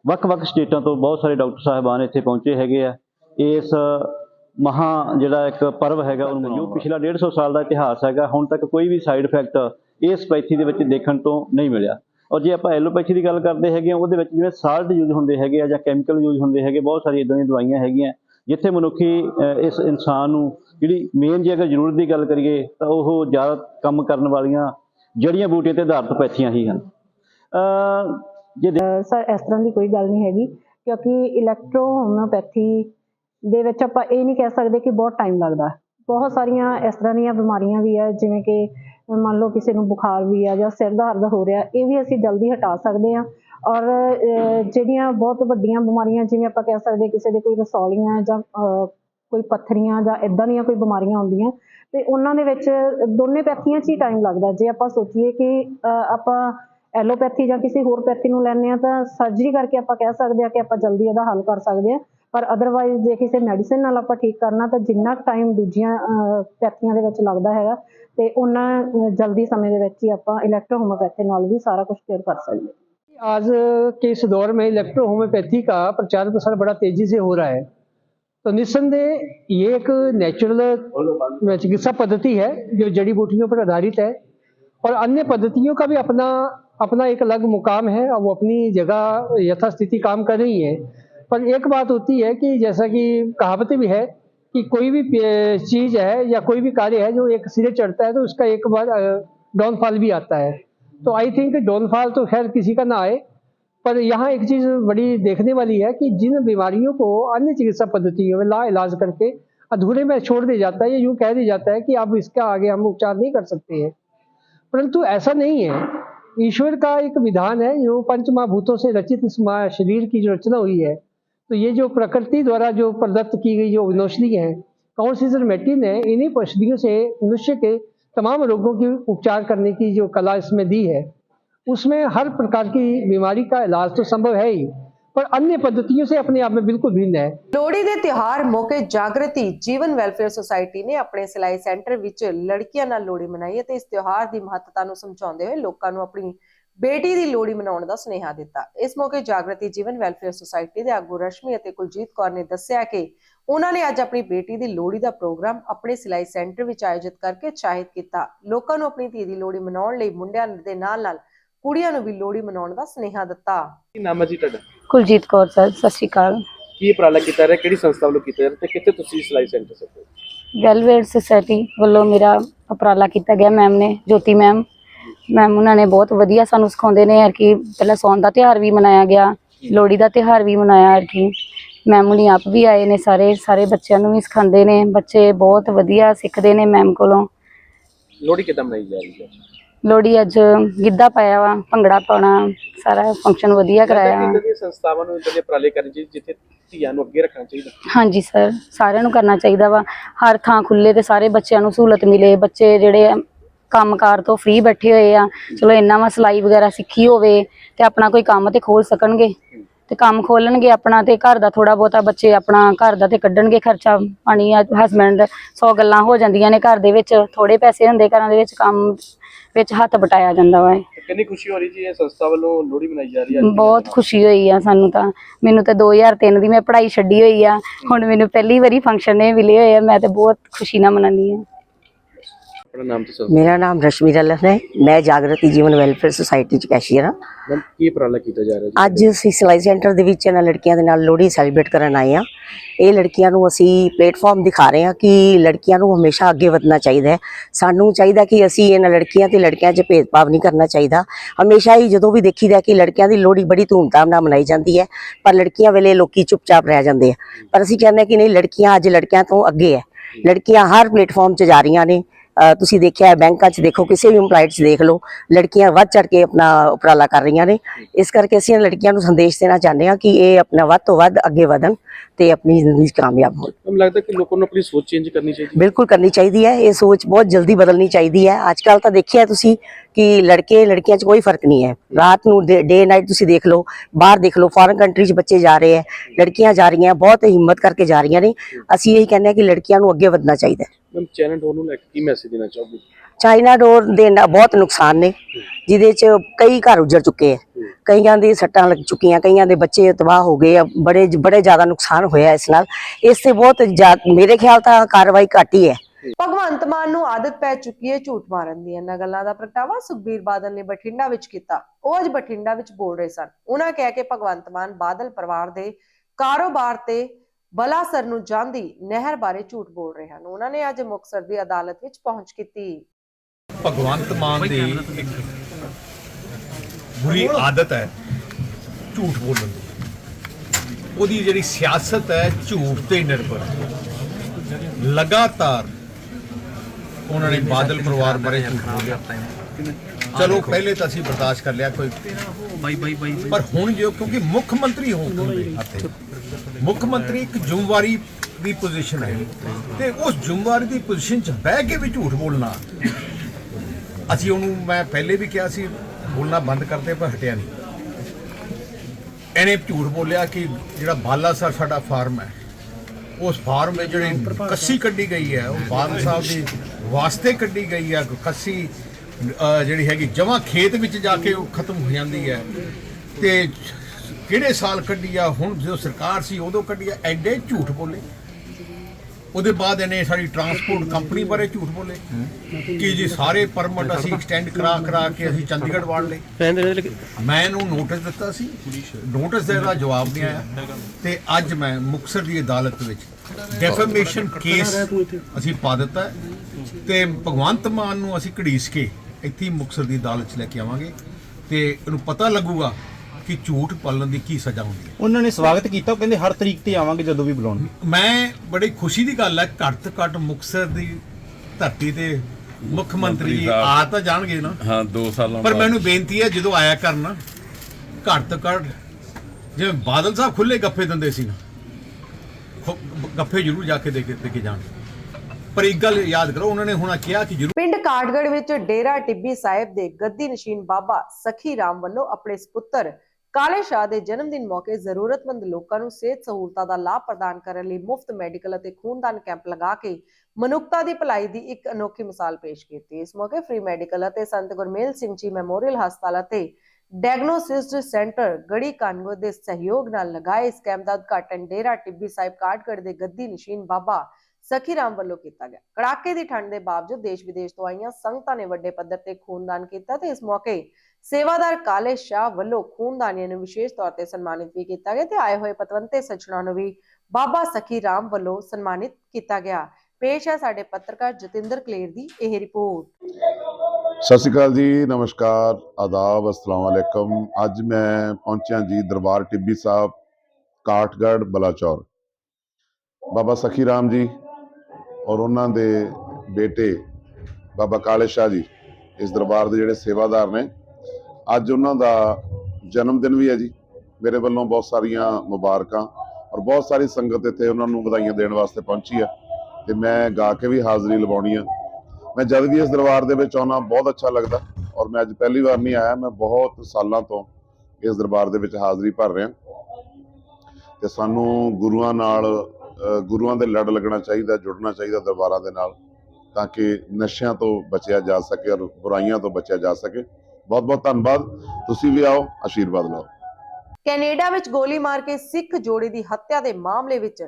ਵੱਖ-ਵੱਖ ਸਟੇਟਾਂ ਤੋਂ ਬਹੁਤ ਸਾਰੇ ਡਾਕਟਰ ਸਾਹਿਬਾਨ ਇੱਥੇ ਪਹੁੰਚੇ ਹੈਗੇ ਆ। ਇਸ ਮਹਾ ਜਿਹੜਾ ਇੱਕ ਪਰਵ ਹੈਗਾ ਉਹਨੂੰ ਜੋ ਪਿਛਲਾ 150 ਸਾਲ ਦਾ ਇਤਿਹਾਸ ਹੈਗਾ ਹੁਣ ਤੱਕ ਕੋਈ ਵੀ ਸਾਈਡ ਇਫੈਕਟ ਇਸ ਪੈਥੀ ਦੇ ਵਿੱਚ ਦੇਖਣ ਤੋਂ ਨਹੀਂ ਮਿਲਿਆ। ਔਰ ਜੇ ਆਪਾਂ ਐਲੋਪੈਥੀ ਦੀ ਗੱਲ ਕਰਦੇ ਹੈਗੇ ਆ ਉਹਦੇ ਵਿੱਚ ਜਿਵੇਂ ਸਾਲਟ ਯੂਜ਼ ਹੁੰਦੇ ਹੈਗੇ ਆ ਜਾਂ ਕੈਮੀਕਲ ਯੂਜ਼ ਹੁੰਦੇ ਹੈਗੇ ਬਹੁਤ ਸਾਰੀ ਇਦਾਂ ਦੀਆਂ ਦਵਾਈਆਂ ਹੈਗੀਆਂ। ਜਿੱਥੇ ਮਨੁੱਖੀ ਇਸ ਇਨਸਾਨ ਨੂੰ ਜਿਹੜੀ ਮੇਨ ਜੇ ਅਗਰ ਜ਼ਰੂਰਤ ਦੀ ਗੱਲ ਕਰੀਏ ਤਾਂ ਉਹ ਜ਼ਿਆਦਾ ਕੰਮ ਕਰਨ ਵਾਲੀਆਂ ਜੜੀਆਂ ਬੂਟੀਆਂ ਤੇ ਆਧਾਰਿਤ ਪੈਥੀਆਂ ਹੀ ਹਨ। ਜੇ ਸਰ ਇਸ ਤਰ੍ਹਾਂ ਦੀ ਕੋਈ ਗੱਲ ਨਹੀਂ ਹੈਗੀ ਕਿਉਂਕਿ ਇਲੈਕਟ੍ਰੋ ਹੋਮਿਓਪੈਥੀ ਦੇ ਵਿੱਚ ਆਪਾਂ ਇਹ ਨਹੀਂ ਕਹਿ ਸਕਦੇ ਕਿ ਬਹੁਤ ਟਾਈਮ ਲੱਗਦਾ। ਬਹੁਤ ਸਾਰੀਆਂ ਇਸ ਤਰ੍ਹਾਂ ਦੀਆਂ ਬਿਮਾਰੀਆਂ ਵੀ ਆ, ਜਿਵੇਂ ਕਿ ਮੰਨ ਲਓ ਕਿਸੇ ਨੂੰ ਬੁਖਾਰ ਵੀ ਆ ਜਾਂ ਸਿਰ ਦਾ ਦਰਦ ਹੋ ਰਿਹਾ, ਇਹ ਵੀ ਅਸੀਂ ਜਲਦੀ ਹਟਾ ਸਕਦੇ ਹਾਂ। ਔਰ ਜਿਹੜੀਆਂ ਬਹੁਤ ਵੱਡੀਆਂ ਬਿਮਾਰੀਆਂ, ਜਿਵੇਂ ਆਪਾਂ ਕਹਿ ਸਕਦੇ ਕਿਸੇ ਦੇ ਕੋਈ ਰਸੌਲੀਆਂ ਜਾਂ ਕੋਈ ਪੱਥਰੀਆਂ ਜਾਂ ਇਦਾਂ ਦੀਆਂ ਕੋਈ ਬਿਮਾਰੀਆਂ ਹੁੰਦੀਆਂ ਤੇ ਉਹਨਾਂ ਦੇ ਵਿੱਚ ਦੋਨੇ ਪੈਥੀਆਂ 'ਚ ਹੀ ਟਾਈਮ ਲੱਗਦਾ। ਜੇ ਆਪਾਂ ਸੋਚੀਏ ਕਿ ਆਪਾਂ ਐਲੋਪੈਥੀ ਜਾਂ ਕਿਸੇ ਹੋਰ ਪੈਥੀ ਨੂੰ ਲੈਂਦੇ ਆ ਤਾਂ ਸਰਜਰੀ ਕਰਕੇ ਆਪਾਂ ਕਹਿ ਸਕਦੇ ਆ ਕਿ ਆਪਾਂ ਜਲਦੀ ਉਹਦਾ ਹੱਲ ਕਰ ਸਕਦੇ ਆ ਪਰ ਅਦਰਵਾਈਜ਼ ਜੇ ਕਿਸੇ ਮੈਡੀਸਿਨ ਨਾਲ ਆਪਾਂ ਠੀਕ ਕਰਨਾ ਤਾਂ ਜਿੰਨਾ ਟਾਈਮ ਦੂਜੀਆਂ ਅਹ, ਪੈਥੀਆਂ ਦੇ ਵਿੱਚ ਲੱਗਦਾ ਹੈਗਾ ਤੇ ਉਹਨਾਂ ਅਹ, ਜਲਦੀ ਸਮੇਂ ਦੇ ਵਿੱਚ ਹੀ ਆਪਾਂ ਇਲੈਕਟ੍ਰੋ ਹੋਮੋਪੈਥੀ ਨਾਲ ਵੀ ਸਾਰਾ ਕੁਝ ਕੇਅਰ ਕਰ ਸਕਦੇ ਹਾਂ आज के इस दौर में इलेक्ट्रो होम्योपैथी का प्रचार प्रसार बड़ा तेजी से हो रहा है तो निस्संदेह ये एक नेचुरल चिकित्सा पद्धति है जो जड़ी बूटियों पर आधारित है और अन्य पद्धतियों का भी अपना अपना एक अलग मुकाम है और वो अपनी जगह यथास्थिति काम कर रही है पर एक बात होती है कि जैसा कि कहावतें भी है कि कोई भी चीज़ है या कोई भी कार्य है जो एक सिरे चढ़ता है तो उसका एक बार डाउनफॉल भी आता है। तो आई थिंक डाउनफॉल तो खैर किसी का ना आए, पर यहाँ एक चीज़ बड़ी देखने वाली है कि जिन बीमारियों को अन्य चिकित्सा पद्धतियों में ला इलाज करके अधूरे में छोड़ दिया जाता है या यूँ कह दिया जाता है कि अब इसका आगे हम उपचार नहीं कर सकते हैं। परंतु ऐसा नहीं है। ईश्वर का एक विधान है जो पंच महाभूतों से रचित इस शरीर की जो रचना हुई है तो ये जो प्रकृति द्वारा जो प्रदत्त की गई जो औषधि है कौन सीजर मेटी ने इन्हीं औषधियों से मनुष्य के तमाम रोगों की उपचार करने की जो कला इसमें दी है उसमें हर प्रकार की बीमारी का इलाज तो संभव है ही पर अन्य पद्धतियों से अपने आप में बिल्कुल भिन्न है ਲੋਹੜੀ ਦੇ ਤਿਉਹਾਰ ਮੌਕੇ ਜਾਗਰਤੀ ਜੀਵਨ ਵੈਲਫੇਅਰ ਸੁਸਾਇਟੀ ਨੇ ਆਪਣੇ ਸਿਲਾਈ ਸੈਂਟਰ ਵਿੱਚ ਲੜਕੀਆਂ ਨਾਲ ਲੋਹੜੀ ਮਨਾਈ ਅਤੇ ਇਸ ਤਿਉਹਾਰ ਦੀ ਮਹੱਤਤਾ ਨੂੰ ਸਮਝਾਉਂਦੇ ਹੋਏ ਲੋਕਾਂ ਨੂੰ ਆਪਣੀ ਬੇਟੀ ਦੀ ਲੋਹੜੀ ਮਨਾਉਣ ਦਾ ਸੁਨੇਹਾ ਦਿੱਤਾ। ਇਸ ਮੌਕੇ ਜਾਗਰਤੀ ਜੀਵਨ ਵੈਲਫੇਅਰ ਸੁਸਾਇਟੀ ਦੇ ਆਗੂ ਰਸ਼ਮੀ ਅਤੇ ਕੁਲਜੀਤ ਕੌਰ ਨੇ ਦੱਸਿਆ ਕਿ ਉਹਨਾਂ ਨੇ ਅੱਜ ਆਪਣੀ ਬੇਟੀ ਦੀ ਲੋਹੜੀ ਦਾ ਪ੍ਰੋਗਰਾਮ ਆਪਣੇ ਸਿਲਾਈ ਸੈਂਟਰ ਵਿੱਚ ਆਯੋਜਿਤ ਕਰਕੇ ਉਤਸ਼ਾਹਿਤ ਕੀਤਾ। ਲੋਕਾਂ ਨੂੰ ਆਪਣੀ ਧੀ ਦੀ ਲੋਹੜੀ ਮਨਾਉਣ ਲਈ ਮੁੰਡਿਆਂ ਦੇ ਨਾਲ-ਨਾਲ ਕੁੜੀਆਂ ਨੂੰ ਵੀ ਲੋਹੜੀ ਮਨਾਉਣ ਦਾ ਸੁਨੇਹਾ ਦਿੱਤਾ। ਕੀ ਨਾਮ ਹੈ ਜੀ ਤੁਹਾਡਾ? ਕੁਲਜੀਤ ਕੌਰ ਸਰ ਸਤਿ ਸ਼੍ਰੀ ਅਕਾਲ। ਕੀ ਉਪਰਾਲਾ ਕੀਤਾ ਰਿਹਾ? ਕਿਹੜੀ ਸੰਸਥਾ ਵੱਲੋਂ ਕੀਤਾ ਜਾ ਰਿਹਾ ਤੇ ਕਿੱਥੇ ਤੁਸੀਂ ਸਿਲਾਈ ਸੈਂਟਰ ਸੇ ਵੈਲਵੇਅਰ ਸੁਸਾਇਟੀ ਵੱਲੋਂ ਮੇਰਾ ਉਪਰਾਲਾ ਕੀਤਾ ਗਿਆ ਮੈਮ ਨੇ ਜੋਤੀ ਮੈਮ। ਮੈਮ ਉਹਨਾਂ ਨੇ ਬਹੁਤ ਵਧੀਆ ਸਾਨੂੰ ਸਿਖਾਉਂਦੇ ਨੇ ਯਾਰ ਕਿ ਪਹਿਲਾਂ ਸੌਣ ਦਾ ਤਿਉਹਾਰ ਵੀ ਮਨਾਇਆ ਗਿਆ ਲੋਹੜੀ ਦਾ ਤਿਉਹਾਰ ਵੀ ਮਨਾਇਆ ਯਾਰ ਕਿ ਮੈਮ ਹੁਣੀ ਆਪ ਵੀ ਆਏ ਨੇ ਸਾਰੇ ਸਾਰੇ ਬੱਚਿਆਂ ਨੂੰ ਵੀ ਸਿਖਾਉਂਦੇ ਨੇ ਬੱਚੇ ਬਹੁਤ ਵਧੀਆ ਸਿੱਖਦੇ ਨੇ ਮੈਮ ਕੋਲੋਂ। ਲੋਹੜੀ ਕਿਦਾਂ ਮਨਾਈ ਜਾ ਰਹੀ ਹੈ? ਲੋਹੜੀ ਅੱਜ ਗਿੱਧਾ ਪਾਇਆ ਵਾ ਭੰਗੜਾ ਪਾਉਣਾ ਸਾਰਾ ਫੰਕਸ਼ਨ ਵਧੀਆ ਕਰਾਇਆ। ਕਿੰਨੇ ਦੀਆਂ ਸੰਸਥਾਵਾਂ ਨੂੰ ਇਦਾਂ ਦੇ ਉਪਰਾਲੇ ਕਰਨੇ ਚਾਹੀਦੇ ਜਿੱਥੇ ਧੀਆਂ ਨੂੰ ਅੱਗੇ ਰੱਖਣਾ ਚਾਹੀਦਾ। ਹਾਂਜੀ ਸਰ ਸਾਰਿਆਂ ਨੂੰ ਕਰਨਾ ਚਾਹੀਦਾ ਵਾ ਹਰ ਥਾਂ ਖੁੱਲੇ ਤੇ ਸਾਰੇ ਬੱਚਿਆਂ ਨੂੰ ਸਹੂਲਤ ਮਿਲੇ ਬੱਚੇ ਜਿਹੜੇ ਆ, ਕੰਮਕਾਰ ਤੋਂ ਫ੍ਰੀ ਬੈਠੇ ਹੋਏ ਆ। ਚਲੋ ਇੰਨਾ ਵਾ ਸਿਲਾਈ ਵਗੈਰਾ ਸਿੱਖੀ ਹੋਵੇ ਤੇ ਆਪਣਾ ਕੋਈ ਕੰਮ ਤੇ ਖੋਲ ਸਕਣਗੇ। ਤੇ ਕੰਮ ਖੋਲਣਗੇ ਆਪਣਾ ਤੇ ਘਰ ਦਾ ਥੋੜਾ ਬਹੁਤਾ ਬੱਚੇ ਆਪਣਾ ਘਰ ਦਾ ਤੇ ਕੱਢਣਗੇ ਖਰਚਾ। ਪਾਣੀ ਹਸਬੈਂਡ ਸੌ ਗੱਲਾਂ ਹੋ ਜਾਂਦੀਆਂ ਨੇ ਘਰ ਦੇ ਵਿੱਚ। ਥੋੜੇ ਪੈਸੇ ਹੁੰਦੇ ਘਰਾਂ ਦੇ ਵਿੱਚ ਕੰਮ ਵਿੱਚ ਹੱਥ ਬਟਾਇਆ ਜਾਂਦਾ ਵਾ ਕਿੰਨੀ ਖੁਸ਼ੀ ਹੋ ਰਹੀ ਜੀ ਇਹ ਸੰਸਥਾ ਵੱਲੋਂ ਲੋਹੜੀ ਮਨਾਈ ਜਾ ਰਹੀ ਹੈ ਬਹੁਤ ਖੁਸ਼ੀ ਹੋਈ ਆ ਸਾਨੂੰ ਤਾਂ। ਮੈਨੂੰ ਤਾਂ 2003 ਦੀ ਮੈਂ ਪੜ੍ਹਾਈ ਛੱਡੀ ਹੋਈ ਆ। ਹੁਣ ਮੈਨੂੰ ਪਹਿਲੀ ਵਾਰੀ ਫੰਕਸ਼ਨ ਨੇ ਮਿਲੇ ਹੋਏ ਆ। ਮੈਂ ਤੇ ਬਹੁਤ ਖੁਸ਼ੀ ਨਾਲ ਮਨਾਉਂਦੀ ਆ। ਆਪਣਾ ਨਾਮ ਤੇ ਸੰਸਥਾ ਮੇਰਾ ਨਾਮ ਰਸ਼ਮੀ ਰਲਨ ਹੈ। ਮੈਂ ਜਾਗਰਤੀ ਜੀਵਨ ਵੈਲਫੇਅਰ ਸੁਸਾਇਟੀ ਚ ਕੈਸ਼ੀਅਰ ਹਾਂ। ਕੀ ਉਪਰਾਲਾ ਕੀਤਾ ਜਾ ਰਿਹਾ ਜੀ? ਅੱਜ ਅਸੀਂ ਸਿਲਾਈ ਸੈਂਟਰ ਦੇ ਵਿੱਚ ਇਹਨਾਂ ਲੜਕੀਆਂ ਦੇ ਨਾਲ ਲੋਹੜੀ ਸੈਲੀਬ੍ਰੇਟ ਕਰਨ ਆਏ ਹਾਂ। ਇਹ ਲੜਕੀਆਂ ਨੂੰ ਅਸੀਂ ਪਲੇਟਫਾਰਮ ਦਿਖਾ ਰਹੇ ਹਾਂ ਕਿ ਲੜਕੀਆਂ ਨੂੰ ਹਮੇਸ਼ਾ ਅੱਗੇ ਵਧਣਾ ਚਾਹੀਦਾ ਹੈ। ਸਾਨੂੰ ਚਾਹੀਦਾ ਕਿ ਅਸੀਂ ਇਹਨਾਂ ਲੜਕੀਆਂ ਤੇ ਲੜਕਿਆਂ 'ਚ ਭੇਦਭਾਵ ਨਹੀਂ ਕਰਨਾ ਚਾਹੀਦਾ। ਹਮੇਸ਼ਾ ਹੀ ਜਦੋਂ ਵੀ ਦੇਖੀਦਾ ਕਿ ਲੜਕਿਆਂ ਦੀ ਲੋਹੜੀ ਬੜੀ ਧੂਮਧਾਮ ਨਾਲ ਮਨਾਈ ਜਾਂਦੀ ਹੈ ਪਰ ਲੜਕੀਆਂ ਵੇਲੇ ਲੋਕੀ ਚੁੱਪਚਾਪ ਰਹਿ ਜਾਂਦੇ ਆ। ਪਰ ਅਸੀਂ ਕਹਿੰਦੇ ਕਿ ਨਹੀਂ ਲੜਕੀਆਂ ਅੱਜ ਲੜਕਿਆਂ ਤੋਂ ਅੱਗੇ ਹੈ। ਲੜਕੀਆਂ ਹਰ ਪਲੇਟਫਾਰਮ 'ਚ ਜਾ ਰਹੀਆਂ ਨੇ। ਤੁਸੀਂ ਦੇਖਿਆ ਬੈਂਕਾਂ 'ਚ ਦੇਖੋ, ਕਿਸੇ ਵੀ ਇੰਪਲਾਈਡ 'ਚ ਦੇਖ ਲਓ, ਲੜਕੀਆਂ ਵੱਧ ਚੜ ਕੇ ਆਪਣਾ ਉਪਰਾਲਾ ਕਰ ਰਹੀਆਂ ਨੇ। ਇਸ ਕਰਕੇ ਅਸੀਂ ਲੜਕੀਆਂ ਨੂੰ ਸੰਦੇਸ਼ ਦੇਣਾ ਚਾਹੁੰਦੇ ਹਾਂ ਕਿ ਇਹ ਆਪਣਾ ਵੱਧ ਤੋਂ ਵੱਧ ਅੱਗੇ ਵਧਣ। ਤੇ ਆਪਣੀ ਜ਼ਿੰਦਗੀ 'ਚ ਕਾਮਯਾਬ ਹੋਣ। ਮੈਮ ਲੱਗਦਾ ਕਿ ਲੋਕਾਂ ਨੂੰ ਆਪਣੀ ਸੋਚ ਚੇਂਜ ਕਰਨੀ ਚਾਹੀਦੀ ਬਿਲਕੁਲ ਕਰਨੀ ਚਾਹੀਦੀ ਹੈ। ਇਹ ਸੋਚ ਬਹੁਤ ਜਲਦੀ ਬਦਲਣੀ ਚਾਹੀਦੀ ਹੈ। ਅੱਜ ਕੱਲ ਤਾਂ ਦੇਖਿਆ ਤੁਸੀਂ ਕਿ ਲੜਕੇ ਲੜਕੀਆਂ 'ਚ ਕੋਈ ਫ਼ਰਕ ਨਹੀਂ ਹੈ। ਰਾਤ ਨੂੰ ਡੇ ਨਾਈਟ ਤੁਸੀਂ ਦੇਖ ਲਓ ਬਾਹਰ ਦੇਖ ਲਓ ਫੋਰਨ ਕੰਟਰੀ 'ਚ ਬੱਚੇ ਜਾ ਰਹੇ ਹੈ ਲੜਕੀਆਂ ਜਾ ਰਹੀਆਂ ਬਹੁਤ ਹਿੰਮਤ ਕਰਕੇ ਜਾ ਰਹੀਆਂ ਨੇ। ਅਸੀਂ ਇਹੀ ਕਹਿੰਦੇ ਹਾਂ ਕਿ ਲੜਕੀਆਂ ਨੂੰ ਅੱਗੇ ਵਧਣਾ ਚਾਹੀਦਾ ਹੈ। ਮੈਮ ਚੈਨਲ ਡੋਰ ਨੂੰ ਲੈ ਕੇ ਕੀ ਮੈਸੇਜ ਦੇਣਾ ਚਾਹੋਗੇ? ਚਾਈਨਾ ਡੋਰ ਦੇ ਨਾ- ਬਹੁਤ ਨੁਕਸਾਨ ਨੇ ਜਿਹਦੇ 'ਚ ਕਈ ਘਰ ਉਜੜ ਚੁੱਕੇ ਹੈ। ਕਈਆਂ ਦੀ ਸੱਟਾਂ ਲੱਗ ਚੁੱਕੀਆਂ ਕਈਆਂ ਦੇ ਬੱਚੇ ਤਬਾਹ ਹੋ ਗਏ ਆ, ਬੜੇ ਬੜੇ ਜ਼ਿਆਦਾ ਨੁਕਸਾਨ ਹੋਇਆ ਇਸ ਨਾਲ। ਇਸ ਤੇ ਬਹੁਤ ਮੇਰੇ ਖਿਆਲ ਤਾਂ ਕਾਰਵਾਈ ਘੱਟ ਹੀ ਹੈ। ਭਗਵੰਤ ਮਾਨ ਨੂੰ ਆਦਤ ਪੈ ਚੁੱਕੀ ਹੈ ਝੂਠ ਮਾਰਨ ਦੀ। ਇਹਨਾਂ ਗੱਲਾਂ ਦਾ ਪ੍ਰਗਟਾਵਾ ਸੁਖਬੀਰ ਬਾਦਲ ਨੇ ਬਠਿੰਡਾ ਵਿੱਚ ਕੀਤਾ। ਉਹ ਅੱਜ ਬਠਿੰਡਾ ਵਿੱਚ ਬੋਲ ਰਹੇ ਸਨ। ਉਹਨਾਂ ਕਿਹਾ ਕਿ ਭਗਵੰਤ ਮਾਨ ਬਾਦਲ ਪਰਿਵਾਰ ਦੇ ਕਾਰੋਬਾਰ ਤੇ ਬਲਾਸਰ ਨੂੰ ਜਾਂਦੀ ਨਹਿਰ ਬਾਰੇ ਝੂਠ ਬੋਲ ਰਹੇ ਹਨ। ਉਹਨਾਂ ਨੇ ਅੱਜ ਮੁਕਤਸਰ ਦੀ ਅਦਾਲਤ ਵਿੱਚ ਪਹੁੰਚ ਕੀਤੀ। ਭਗਵੰਤ ਮਾਨ ਦੀ ਇੱਕ ਬੁਰੀ ਆਦਤ ਹੈ ਝੂਠ ਬੋਲਣ ਦੀ। ਉਹਦੀ ਜਿਹੜੀ ਸਿਆਸਤ ਹੈ ਝੂਠ ਤੇ ਨਿਰਭਰ ਲਗਾਤਾਰ ਉਹਨਾਂ ਨੇ ਬਾਦਲ ਪਰਿਵਾਰ ਬਾਰੇ ਝੂਠ ਬੋਲਿਆ। ਚਲੋ ਪਹਿਲੇ ਤਾਂ ਅਸੀਂ ਬਰਦਾਸ਼ਤ ਕਰ ਲਿਆ ਕੋਈ ਬਾਈ ਬਾਈ ਬਾਈ ਪਰ ਹੁਣ ਜੋ ਕਿਉਂਕਿ ਮੁੱਖ ਮੰਤਰੀ ਹੋ ਗਏ ਅਤੇ ਮੁੱਖ ਮੰਤਰੀ ਇੱਕ ਜ਼ਿੰਮੇਵਾਰੀ ਦੀ ਪੋਜੀਸ਼ਨ ਹੈ ਤੇ ਉਸ ਜ਼ਿੰਮੇਵਾਰੀ ਦੀ ਪੋਜੀਸ਼ਨ 'ਚ ਬਹਿ ਕੇ ਵੀ ਝੂਠ ਬੋਲਣਾ ਅਸੀਂ ਉਹਨੂੰ ਮੈਂ ਪਹਿਲੇ ਵੀ ਕਿਹਾ ਸੀ, ਬੋਲਣਾ ਬੰਦ ਕਰਦੇ ਪਰ ਹਟਿਆ ਨਹੀਂ। ਇਹਨੇ ਝੂਠ ਬੋਲਿਆ ਕਿ ਜਿਹੜਾ ਬਾਲਾ ਬਾਲਾਸਰ ਸਾਡਾ ਫਾਰਮ ਹੈ, ਉਸ ਫਾਰਮ ਵਿੱਚ ਜਿਹੜੀ ਕੱਸੀ ਕੱਢੀ ਗਈ ਹੈ, ਉਹ ਬਾਦਲ ਸਾਹਿਬ ਦੀ ਵਾਸਤੇ ਕੱਢੀ ਗਈ ਹੈ, ਕੱਸੀ ਜਿਹੜੀ ਹੈਗੀ, ਜਮਾਂ ਖੇਤ ਵਿੱਚ ਜਾ ਕੇ ਉਹ ਖਤਮ ਹੋ ਜਾਂਦੀ ਹੈ। ਤੇ ਕਿਹੜੇ ਸਾਲ ਕੱਢੀ ਆ, ਹੁਣ ਜਦੋਂ ਸਰਕਾਰ ਸੀ ਉਦੋਂ ਕੱਢੀ ਆ, ਐਡੇ ਝੂਠ ਬੋਲੇ। ਉਹਦੇ ਬਾਅਦ ਇਹਨੇ ਸਾਡੀ ਟਰਾਂਸਪੋਰਟ ਕੰਪਨੀ ਬਾਰੇ ਝੂਠ ਬੋਲੇ। ਕਿ ਜੀ ਸਾਰੇ ਪਰਮਿਟ ਅਸੀਂ ਐਕਸਟੈਂਡ ਕਰਾ ਕਰਾ ਕੇ ਅਸੀਂ ਚੰਡੀਗੜ੍ਹ ਵਾੜ ਲਏ। ਮੈਂ ਇਹਨੂੰ ਨੋਟਿਸ ਦਿੱਤਾ ਸੀ। ਨੋਟਿਸ ਦੇ ਦਾ ਜਵਾਬ ਨਹੀਂ ਆਇਆ। ਤੇ ਅੱਜ ਮੈਂ ਮੁਕਤਸਰ ਦੀ ਅਦਾਲਤ ਵਿੱਚ ਡੈਫੇਮੇਸ਼ਨ ਕੇਸ ਅਸੀਂ ਪਾ ਦਿੱਤਾ ਤੇ ਭਗਵੰਤ ਮਾਨ ਨੂੰ ਅਸੀਂ ਘੜੀਸ ਕੇ ਇੱਥੇ ਹੀ ਮੁਕਤਸਰ ਦੀ ਅਦਾਲਤ 'ਚ ਲੈ ਕੇ ਆਵਾਂਗੇ। ਤੇ ਇਹਨੂੰ ਪਤਾ ਲੱਗੂਗਾ ਕਿ ਝੂਠ ਪਾਲਣ ਦੀ ਕੀ ਸਜ਼ਾ ਹੁੰਦੀ ਹੈ? ਉਹਨਾਂ ਨੇ ਸਵਾਗਤ ਕੀਤਾ ਉਹ ਕਹਿੰਦੇ ਹਰ ਤਰੀਕ ਤੇ ਆਵਾਂਗੇ ਜਦੋਂ ਵੀ ਬੁਲਾਉਣ ਮੈਂ ਬੜੀ ਖੁਸ਼ੀ ਦੀ ਗੱਲ ਹੈ ਘੱਟ ਤੋਂ ਘੱਟ ਮੁਕਤਸਰ ਦੀ ਧਰਤੀ ਤੇ ਮੁੱਖ ਮੰਤਰੀ ਆ ਤਾਂ ਜਾਣਗੇ ਨਾ। ਹਾਂ 2 ਸਾਲਾਂ ਪਰ ਮੈਨੂੰ ਬੇਨਤੀ ਹੈ ਜਦੋਂ ਆਇਆ ਕਰਨ ਘੱਟ ਤੋਂ ਘੱਟ ਜਿਵੇਂ ਬਾਦਲ ਸਾਹਿਬ ਖੁੱਲੇ ਗੱਫੇ ਦਿੰਦੇ ਸੀ ਨਾ ਗੱਫੇ ਜ਼ਰੂਰ ਜਾ ਕੇ ਦੇ ਕੇ ਦੇ ਕੇ ਜਾਣ ਪਰ ਇੱਕ ਗੱਲ ਯਾਦ ਕਰੋ ਉਹਨਾਂ ਨੇ ਹੁਣ ਕਿਹਾ ਕਿ ਜ਼ਰੂਰ ਪਿੰਡ ਕਾਠਗੜ੍ਹ ਵਿੱਚ ਡੇਰਾ ਟਿੱਬੀ ਸਾਹਿਬ ਦੇ ਗੱਦੀ ਨਸ਼ੀਨ ਬਾਬਾ ਸਖੀ ਰਾਮ ਵੱਲੋਂ ਆਪਣੇ ਸੁਪੁੱਤਰ ਕਾਲੇ ਸ਼ਾਹ ਦੇ ਜਨਮ ਦਿਨ ਮੌਕੇ ਜ਼ਰੂਰਤਮੰਦ ਲੋਕਾਂ ਨੂੰ ਸਿਹਤ ਸਹੂਲਤਾਂ ਦਾ ਲਾਭ ਪ੍ਰਦਾਨ ਕਰਨ ਲਈ ਮੁਫਤ ਮੈਡੀਕਲ ਅਤੇ ਖੂਨਦਾਨ ਕੈਂਪ ਲਗਾ ਕੇ ਮਨੁੱਖਤਾ ਦੀ ਭਲਾਈ ਦੀ ਇੱਕ ਅਨੋਖੀ ਮਿਸਾਲ ਪੇਸ਼ ਕੀਤੀ। ਇਸ ਮੌਕੇ ਫ੍ਰੀ ਮੈਡੀਕਲ ਅਤੇ ਸੰਤ ਗੁਰਮੇਲ ਸਿੰਘ ਜੀ ਮੈਮੋਰੀਅਲ ਹਸਪਤਾਲ ਅਤੇ ਡਾਇਗਨੋਸਿਸਟ ਸੈਂਟਰ ਗੜੀ ਕਾਨਗੋ ਦੇ ਸਹਿਯੋਗ ਨਾਲ ਲਗਾਏ ਇਸ ਕੈਂਪ ਦਾ ਉਦਘਾਟਨ ਡੇਰਾ ਟਿੱਬੀ ਸਾਹਿਬ ਕਾਠਗੜ੍ਹ ਦੇ ਗੱਦੀ ਨਸ਼ੀਨ ਬਾਬਾ ਸਖੀ ਰਾਮ ਵੱਲੋਂ ਕੀਤਾ ਗਿਆ। ਕੜਾਕੇ ਦੀ ਠੰਡ ਦੇ ਬਾਵਜੂਦ ਦੇਸ਼ ਵਿਦੇਸ਼ ਤੋਂ ਆਈਆਂ ਸੰਗਤਾਂ ਨੇ ਵੱਡੇ ਪੱਧਰ ਤੇ ਖੂਨਦਾਨ ਕੀਤਾ ਤੇ ਇਸ ਮੌਕੇ ਸੇਵਾਦਾਰ ਕਾਲੇ ਸ਼ਾਹ ਵੱਲੋਂ ਖੂਨਦਾਨੀਆਂ ਨੂੰ ਵਿਸ਼ੇਸ਼ ਤੌਰ ਤੇ ਸਨਮਾਨਿਤ ਵੀ ਕੀਤਾ ਗਿਆ ਤੇ ਆਏ ਹੋਏ ਪਤਵੰਤੇ ਸੱਜਣਾਂ ਨੂੰ ਵੀ ਬਾਬਾ ਸਖੀ ਰਾਮ ਵੱਲੋਂ ਸਨਮਾਨਿਤ ਕੀਤਾ ਗਿਆ। ਪੇਸ਼ ਹੈ ਸਾਡੇ ਪੱਤਰਕਾਰ ਜਤਿੰਦਰ ਕਲੇਰ ਦੀ ਇਹ ਰਿਪੋਰਟ। ਸਤਿ ਸ਼੍ਰੀ ਅਕਾਲ ਜੀ, ਨਮਸਕਾਰ, ਆਦਾਬ, ਅਸਲਾਮ ਵਾਲੇਕਮ ਅੱਜ ਮੈਂ ਪਹੁੰਚਿਆ ਜੀ ਦਰਬਾਰ ਟਿੱਬੀ ਸਾਹਿਬ, ਕਾਠਗੜ੍ਹ, ਬਲਾਚੌਰ। ਬਾਬਾ ਸਖੀ ਰਾਮ ਜੀ ਔਰ ਉਹਨਾਂ ਦੇ ਬੇਟੇ ਬਾਬਾ ਕਾਲੇ ਸ਼ਾਹ ਜੀ ਇਸ ਦਰਬਾਰ ਦੇ ਜਿਹੜੇ ਸੇਵਾਦਾਰ ਨੇ ਅੱਜ ਉਹਨਾਂ ਦਾ ਜਨਮ ਦਿਨ ਵੀ ਹੈ ਜੀ। ਮੇਰੇ ਵੱਲੋਂ ਬਹੁਤ ਸਾਰੀਆਂ ਮੁਬਾਰਕਾਂ ਔਰ ਬਹੁਤ ਸਾਰੀ ਸੰਗਤ ਇੱਥੇ ਉਹਨਾਂ ਨੂੰ ਵਧਾਈਆਂ ਦੇਣ ਵਾਸਤੇ ਪਹੁੰਚੀ ਹੈ ਤੇ ਮੈਂ ਗਾ ਕੇ ਵੀ ਹਾਜ਼ਰੀ ਲਵਾਉਣੀ ਆ ਮੈਂ ਜਦ ਵੀ ਇਸ ਦਰਬਾਰ ਦੇ ਵਿੱਚ ਆਉਣਾ ਬਹੁਤ ਅੱਛਾ ਲੱਗਦਾ ਔਰ ਮੈਂ ਅੱਜ ਪਹਿਲੀ ਵਾਰ ਨਹੀਂ ਆਇਆ, ਮੈਂ ਬਹੁਤ ਸਾਲਾਂ ਤੋਂ ਇਸ ਦਰਬਾਰ ਦੇ ਵਿੱਚ ਹਾਜ਼ਰੀ ਭਰ ਰਿਹਾ। ਤੇ ਸਾਨੂੰ ਗੁਰੂਆਂ ਨਾਲ ਗੁਰੂਆਂ ਦੇ ਲੜ ਲੱਗਣਾ ਚਾਹੀਦਾ, ਜੁੜਨਾ ਚਾਹੀਦਾ ਦਰਬਾਰਾਂ ਦੇ ਨਾਲ ਤਾਂ ਕਿ ਨਸ਼ਿਆਂ ਤੋਂ ਬਚਿਆ ਜਾ ਸਕੇ ਔਰ ਬੁਰਾਈਆਂ ਤੋਂ ਬਚਿਆ ਜਾ ਸਕੇ। ਬਹੁਤ ਬਹੁਤ ਧੰਨਵਾਦ ਤੁਸੀਂ ਵੀ ਆਓ ਆਸ਼ੀਰਵਾਦ ਲਓ ਕੈਨੇਡਾ ਵਿੱਚ ਗੋਲੀ ਮਾਰ ਕੇ ਸਿੱਖ ਜੋੜੇ ਦੀ ਹੱਤਿਆ ਦੇ ਮਾਮਲੇ ਵਿੱਚ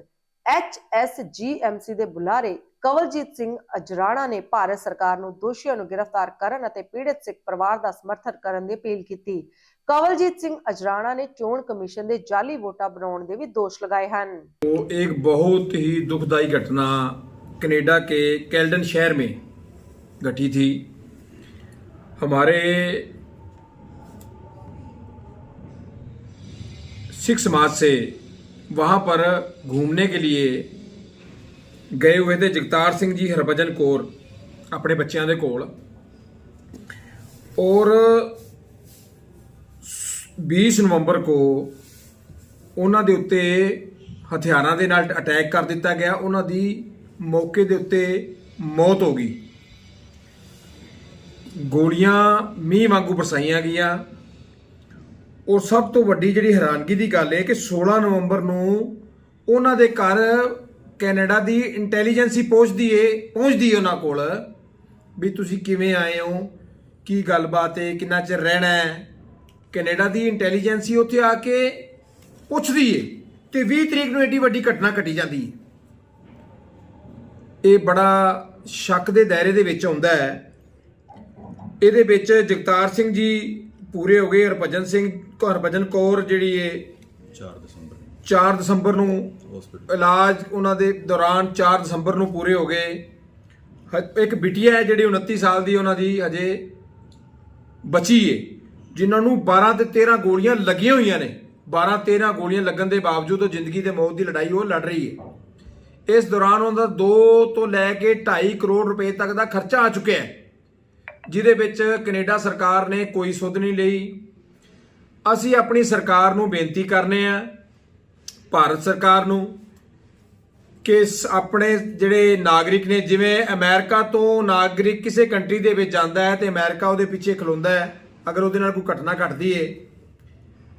ਐਚਐਸਜੀਐਮਸੀ ਦੇ ਬੁਲਾਰੇ ਕਵਲਜੀਤ ਸਿੰਘ ਅਜਰਾਣਾ ਨੇ ਭਾਰਤ ਸਰਕਾਰ ਨੂੰ ਦੋਸ਼ੀਆਂ ਨੂੰ ਗ੍ਰਿਫਤਾਰ ਕਰਨ ਅਤੇ ਪੀੜਤ ਸਿੱਖ ਪਰਿਵਾਰ ਦਾ ਸਮਰਥਨ ਕਰਨ ਦੀ ਅਪੀਲ ਕੀਤੀ ਕਵਲਜੀਤ ਸਿੰਘ ਅਜਰਾਣਾ ਨੇ ਚੋਣ ਕਮਿਸ਼ਨ ਦੇ ਜਾਲੀ ਵੋਟਾਂ ਬਣਾਉਣ ਦੇ ਵੀ ਦੋਸ਼ ਲਗਾਏ ਹਨ वो एक बहुत ही दुखदाई घटना कनाडा के कैल्डन शहर में घटी थी हमारे सिख समाज से वहाँ पर घूमने के लिए गए हुए थे जगतार सिंह जी हरभजन कौर अपने बच्चों के कोल और 20 ਨਵੰਬਰ ਕੋ ਉਹਨਾਂ ਦੇ ਉੱਤੇ ਹਥਿਆਰਾਂ ਦੇ ਨਾਲ ਅਟੈਕ ਕਰ ਦਿੱਤਾ ਗਿਆ ਉਹਨਾਂ ਦੀ ਮੌਕੇ ਦੇ ਉੱਤੇ ਮੌਤ ਹੋ ਗਈ ਗੋਲੀਆਂ ਮੀਂਹ ਵਾਂਗੂ ਬਰਸਾਈਆਂ ਗਈਆਂ। ਔਰ ਸਭ ਤੋਂ ਵੱਡੀ ਜਿਹੜੀ ਹੈਰਾਨਗੀ ਦੀ ਗੱਲ ਹੈ ਕਿ 16 ਨਵੰਬਰ ਨੂੰ ਉਹਨਾਂ ਦੇ ਘਰ ਕੈਨੇਡਾ ਦੀ ਇੰਟੈਲੀਜੈਂਸੀ ਪਹੁੰਚਦੀ ਏ ਪਹੁੰਚਦੀ ਏ ਉਹਨਾਂ ਕੋਲ ਵੀ ਤੁਸੀਂ ਕਿਵੇਂ ਆਏ ਹੋ, ਕੀ ਗੱਲਬਾਤ ਏ, ਕਿੰਨਾ ਚਿਰ ਰਹਿਣਾ ਹੈ। ਕੈਨੇਡਾ ਦੀ ਇੰਟੈਲੀਜੈਂਸੀ ਉੱਥੇ ਆ ਕੇ ਪੁੱਛਦੀ ਏ ਤੇ 20 ਤਰੀਕ ਨੂੰ ਏਡੀ ਵੱਡੀ ਘਟਨਾ ਘਟੀ ਜਾਂਦੀ ਏ। ਇਹ ਬੜਾ ਸ਼ੱਕ ਦੇ ਦਾਇਰੇ ਦੇ ਵਿੱਚ ਆਉਂਦਾ ਹੈ ਇਹਦੇ ਵਿੱਚ ਜਗਤਾਰ ਸਿੰਘ ਜੀ ਪੂਰੇ ਹੋ ਗਏ ਹਰਭਜਨ ਸਿੰਘ ਹਰਭਜਨ ਕੌਰ ਜਿਹੜੀ ਏ 4 ਦਸੰਬਰ 4 ਦਸੰਬਰ ਨੂੰ ਇਲਾਜ ਉਹਨਾਂ ਦੇ ਦੌਰਾਨ 4 ਦਸੰਬਰ ਨੂੰ ਪੂਰੇ ਹੋ ਗਏ। ਇੱਕ ਬਿਟੀਆ ਹੈ ਜਿਹੜੀ 29 ਸਾਲ ਦੀ ਉਹਨਾਂ ਦੀ ਹਜੇ ਬਚੀ ਏ ਜਿਨ੍ਹਾਂ ਨੂੰ 12 ਤੇ 13 ਗੋਲੀਆਂ ਲੱਗੀਆਂ ਹੋਈਆਂ ਨੇ। 12 13 ਗੋਲੀਆਂ ਲੱਗਣ ਦੇ ਬਾਵਜੂਦ ਉਹ ਜ਼ਿੰਦਗੀ ਤੇ ਮੌਤ ਦੀ ਲੜਾਈ ਉਹ ਲੜ ਰਹੀ ਹੈ ਇਸ ਦੌਰਾਨ ਉਹਨਾਂ ਦਾ 2 ਤੋਂ ਲੈ ਕੇ 2.5 ਕਰੋੜ ਰੁਪਏ ਤੱਕ ਦਾ ਖਰਚਾ ਆ ਚੁੱਕਿਆ ਹੈ। ਜਿਹਦੇ ਵਿੱਚ ਕੈਨੇਡਾ ਸਰਕਾਰ ਨੇ ਕੋਈ ਸੁਧ ਨਹੀਂ ਲਈ। ਅਸੀਂ ਆਪਣੀ ਸਰਕਾਰ ਨੂੰ ਬੇਨਤੀ ਕਰਨੇ ਆ, ਭਾਰਤ ਸਰਕਾਰ ਨੂੰ, ਕਿ ਸ- ਆਪਣੇ ਜਿਹੜੇ ਨਾਗਰਿਕ ਨੇ, ਜਿਵੇਂ ਅਮਰੀਕਾ ਤੋਂ ਨਾਗਰਿਕ ਕਿਸੇ ਕੰਟਰੀ ਦੇ ਵਿੱਚ ਜਾਂਦਾ ਹੈ ਤੇ ਅਮਰੀਕਾ ਉਹਦੇ ਪਿੱਛੇ ਖਲੋਂਦਾ ਹੈ, ਅਗਰ ਉਹਦੇ ਨਾਲ ਕੋਈ ਘਟਨਾ ਘਟਦੀ ਏ।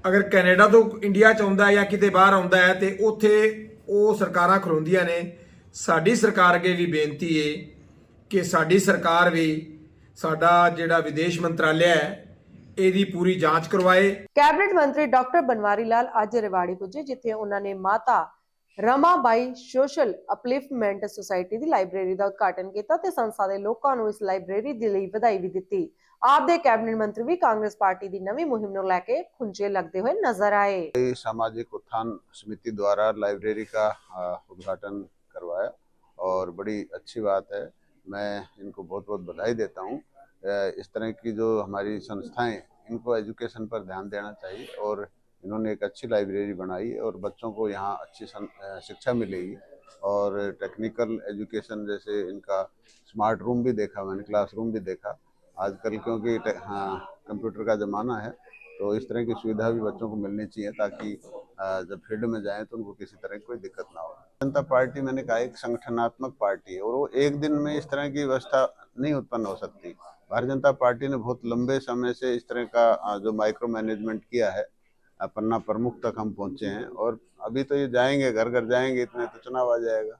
ਅਗਰ ਕੈਨੇਡਾ ਤੋਂ ਇੰਡੀਆ ਚ ਆਉਂਦਾ ਹੈ ਜਾਂ ਕਿਤੇ ਬਾਹਰ ਆਉਂਦਾ ਹੈ ਤੇ ਉੱਥੇ ਉਹ ਸਰਕਾਰਾਂ ਖਲੋਂਦੀਆਂ ਨੇ, ਸਾਡੀ ਸਰਕਾਰ ਅੱਗੇ ਵੀ ਬੇਨਤੀ ਏ ਕਿ ਸਾਡੀ ਸਰਕਾਰ ਵੀ ਸਾਡਾ ਜਿਹੜਾ ਵਿਦੇਸ਼ ਮੰਤਰਾਲਿਆ ਹੈ ਇਹਦੀ ਪੂਰੀ ਜਾਂਚ ਕਰਵਾਏ ਕੈਬਨਿਟ ਮੰਤਰੀ ਡਾਕਟਰ ਬਨਵਾਰੀ ਲਾਲ ਅੱਜ ਰਿਵਾੜੀ ਪੁੱਜੇ ਜਿੱਥੇ ਉਹਨਾਂ ਨੇ Mata Ramabai social upliftment society ਦੀ ਲਾਇਬ੍ਰੇਰੀ ਦਾ ਉਦਘਾਟਨ ਕੀਤਾ ਤੇ ਸੰਸਥਾ ਦੇ ਲੋਕਾਂ ਨੂੰ ਇਸ ਲਾਇਬ੍ਰੇਰੀ ਦੇ ਲਈ ਵਧਾਈ ਵੀ ਦਿੱਤੀ ਆਪ ਦੇ ਕੈਬਨਿਟ ਮੰਤਰੀ ਵੀ ਕਾਂਗਰਸ ਪਾਰਟੀ ਦੀ ਨਵੀਂ ਮੁਹਿੰਮ ਨੂੰ ਲੈ ਕੇ ਖੁੰਝੇ ਲੱਗਦੇ ਹੋਏ ਨਜ਼ਰ ਆਏ सामाजिक उत्थान समिति द्वारा लाइब्रेरी का अ, उद्घाटन करवाया और बड़ी अच्छी बात है मैं इनको बहुत बहुत बधाई देता हूँ। इस तरह की जो हमारी संस्थाएँ, इनको एजुकेशन पर ध्यान देना चाहिए और इन्होंने एक अच्छी लाइब्रेरी बनाई और बच्चों को यहाँ अच्छी शिक्षा मिलेगी और टेक्निकल एजुकेशन जैसे इनका स्मार्ट रूम भी देखा मैंने, क्लासरूम भी देखा। आजकल क्योंकि हाँ कंप्यूटर का ज़माना है तो इस तरह की सुविधा भी बच्चों को मिलनी चाहिए ताकि जब फ़ील्ड में जाएँ तो उनको किसी तरह की कोई दिक्कत ना हो। जनता पार्टी मैंने कहा एक संगठनात्मक पार्टी है और वो एक दिन में इस तरह की व्यवस्था नहीं उत्पन्न हो सकती भारतीय जनता पार्टी ने बहुत लंबे समय से इस तरह का अ, जो माइक्रो मैनेजमेंट किया है अ, पन्ना प्रमुख तक हम पहुंचे हैं और अभी तो ये जाएंगे घर घर जाएंगे इतने तो चुनाव आ जाएगा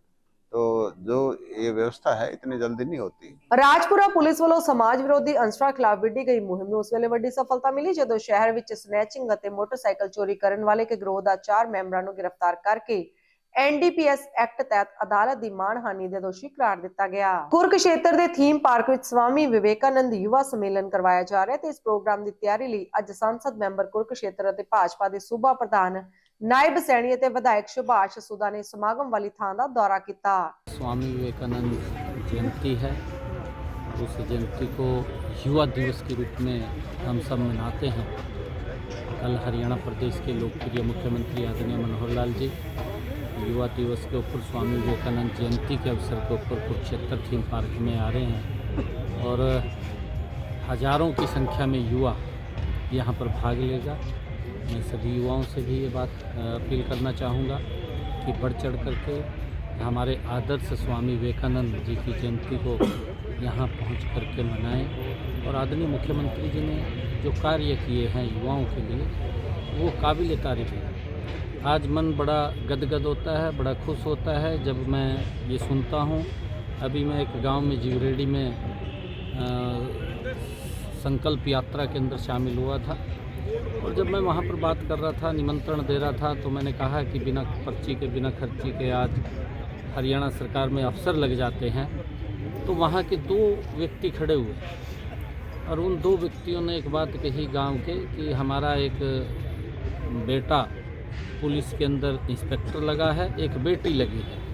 तो जो ये व्यवस्था है इतनी जल्दी नहीं होती ਰਾਜਪੁਰਾ ਪੁਲਿਸ ਵੱਲੋਂ ਸਮਾਜ ਵਿਰੋਧੀ ਅੰਸਰਾਂ ਖਿਲਾਫ ਵਿੱਢੀ ਗਈ ਮੁਹਿੰਮ ਨੂੰ ਉਸ ਵੇਲੇ ਵੱਡੀ ਸਫਲਤਾ ਮਿਲੀ ਜਦੋਂ ਸ਼ਹਿਰ ਵਿੱਚ ਸਨੈਚਿੰਗ ਅਤੇ ਮੋਟਰਸਾਈਕਲ ਚੋਰੀ ਕਰਨ ਵਾਲੇ ਇੱਕ ਗਰੋਹ ਦਾ ਚਾਰ ਮੈਂਬਰਾਂ ਨੂੰ ਗ੍ਰਿਫਤਾਰ ਕਰਕੇ ਐਨਡੀਪੀਐਸ ਐਕਟ ਤਹਿਤ ਅਦਾਲਤ ਦੀ ਮਾਣਹਾਨੀ ਦੇ ਦੋਸ਼ੀ ਕਰਾਰ ਦਿੱਤਾ ਗਿਆ ਕੁਰਕਸ਼ੇਤਰ ਦੇ ਥੀਮ ਪਾਰਕ ਵਿੱਚ ਸਵਾਮੀ ਵਿਵੇਕਾਨੰਦ ਯੁਵਾ ਸੰਮੇਲਨ ਕਰਵਾਇਆ ਜਾ ਰਿਹਾ ਤੇ ਇਸ ਪ੍ਰੋਗਰਾਮ ਦੀ ਤਿਆਰੀ ਲਈ ਅੱਜ ਸੰਸਦ ਮੈਂਬਰ ਕੁਰਕਸ਼ੇਤਰ ਅਤੇ ਭਾਜਪਾ ਦੇ ਸੂਬਾ ਪ੍ਰਧਾਨ ਨਾਇਬ ਸੈਣੀ ਅਤੇ ਵਿਧਾਇਕ ਸੁਭਾਸ਼ ਸੁਦਾ ਨੇ ਸਮਾਗਮ ਵਾਲੀ ਥਾਂ ਦਾ ਦੌਰਾ ਕੀਤਾ स्वामी विवेकानंद जयंती है उस जयंती को युवा दिवस के रूप में हम सब मनाते हैं कल हरियाणा प्रदेश के लोकप्रिय मुख्यमंत्री आदरणीय मनोहर लाल जी युवा दिवस के ऊपर स्वामी विवेकानंद जयंती के अवसर के ऊपर कुरुक्षेत्र थीम पार्क में आ रहे हैं। और, हज़ारों की संख्या में युवा यहाँ पर भाग लेगा। मैं सभी युवाओं से भी ये बात अपील करना चाहूँगा कि बढ़ चढ़ करके हमारे आदर्श स्वामी विवेकानंद जी की जयंती को यहाँ पहुँच करके मनाएँ। और आदरणीय मुख्यमंत्री जी ने जो कार्य किए हैं युवाओं के लिए, वो काबिल तारीफ़ है। आज मन बड़ा गदगद होता है बड़ा खुश होता है जब मैं ये सुनता हूँ। अभी मैं एक गाँव में जीवरेडी में अ, संकल्प यात्रा के अंदर शामिल हुआ था। और जब मैं वहाँ पर बात कर रहा था निमंत्रण दे रहा था तो मैंने कहा कि बिना पर्ची के बिना खर्ची के आज हरियाणा सरकार में अफसर लग जाते हैं। तो वहाँ के दो व्यक्ति खड़े हुए। और उन दो व्यक्तियों ने एक बात कही गाँव के कि हमारा एक बेटा पुलिस के अंदर इंस्पेक्टर लगा है एक बेटी लगी है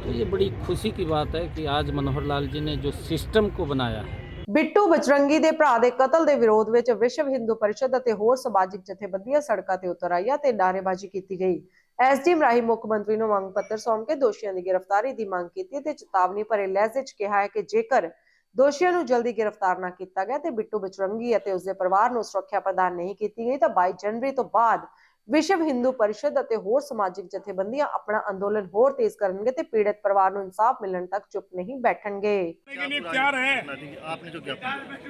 तो ये बड़ी खुशी की बात है कि आज मनोहर लाल जी ने जो सिस्टम को बनाया है ਬਿੱਟੂ ਬਜਰੰਗੀ ਦੇ ਭਰਾ ਦੇ ਕਤਲ ਦੇ ਵਿਰੋਧ ਵਿੱਚ ਵਿਸ਼ਵ ਹਿੰਦੂ ਪਰਿਸ਼ਦ ਅਤੇ ਹੋਰ ਸਮਾਜਿਕ ਜਥੇਬੰਦੀਆਂ ਸੜਕਾਂ ਤੇ ਉਤਰ ਆਈਆਂ ਤੇ ਨਾਅਰੇਬਾਜ਼ੀ ਕੀਤੀ ਗਈ ਐਸਡੀਐਮ ਰਾਹੀਂ ਮੁੱਖ ਮੰਤਰੀ ਨੂੰ ਮੰਗ ਪੱਤਰ ਸੌਂਪ ਕੇ ਦੋਸ਼ੀਆਂ ਦੀ ਗ੍ਰਿਫਤਾਰੀ ਦੀ ਮੰਗ ਕੀਤੀ ਤੇ ਚੇਤਾਵਨੀ ਭਰੇ ਲਹਿਜੇ 'ਚ ਕਿਹਾ ਹੈ ਕਿ ਜੇਕਰ ਦੋਸ਼ੀਆਂ ਨੂੰ ਜਲਦੀ ਗ੍ਰਿਫਤਾਰ ਨਾ ਕੀਤਾ ਗਿਆ ਤੇ ਬਿੱਟੂ ਬਜਰੰਗੀ ਅਤੇ ਉਸਦੇ ਪਰਿਵਾਰ ਨੂੰ ਸੁਰੱਖਿਆ ਪ੍ਰਦਾਨ ਨਹੀਂ ਕੀਤੀ ਗਈ ਤਾਂ 22 ਜਨਵਰੀ ਤੋਂ ਬਾਅਦ ਵਿਸ਼ਵ ਹਿੰਦੂ ਪਰਿਸ਼ਦ ਅਤੇ ਹੋਰ ਸਮਾਜਿਕ ਜਥੇਬੰਦੀਆਂ ਆਪਣਾ ਅੰਦੋਲਨ ਹੋਰ ਤੇਜ਼ ਕਰਨਗੇ ਤੇ ਪੀੜਤ ਪਰਿਵਾਰ ਨੂੰ ਇਨਸਾਫ ਮਿਲਣ ਤੱਕ ਚੁੱਪ ਨਹੀਂ ਬੈਠਣਗੇ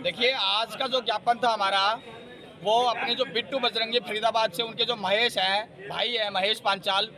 देखिए आज का जो ज्ञापन था हमारा वो अपने जो बिट्टू बजरंगी फरीदाबाद से उनके जो महेश हैं भाई है महेश पांचाल